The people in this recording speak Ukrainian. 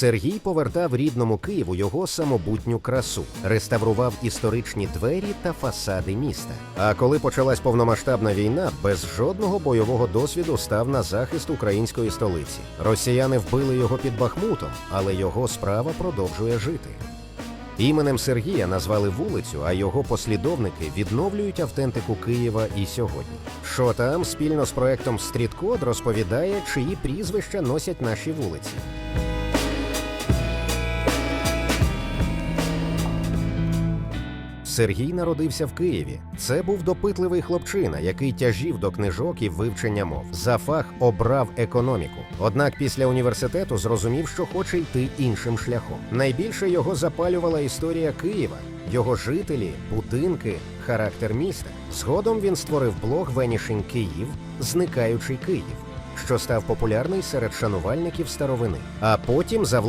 Сергій повертав рідному Києву його самобутню красу, реставрував історичні двері та фасади міста. А коли почалась повномасштабна війна, без жодного бойового досвіду став на захист української столиці. Росіяни вбили його під Бахмутом, але його справа продовжує жити. Іменем Сергія назвали вулицю, а його послідовники відновлюють автентику Києва і сьогодні. Що там спільно з проектом Стріткод розповідає, чиї прізвища носять наші вулиці. Сергій народився в Києві. Це був допитливий хлопчина, який тяжів до книжок і вивчення мов. За фах обрав економіку. Однак після університету зрозумів, що хоче йти іншим шляхом. Найбільше його запалювала історія Києва, його жителі, будинки, характер міста. Згодом він створив блог Венішинг Київ, зникаючий Київ, що став популярний серед шанувальників старовини. А потім за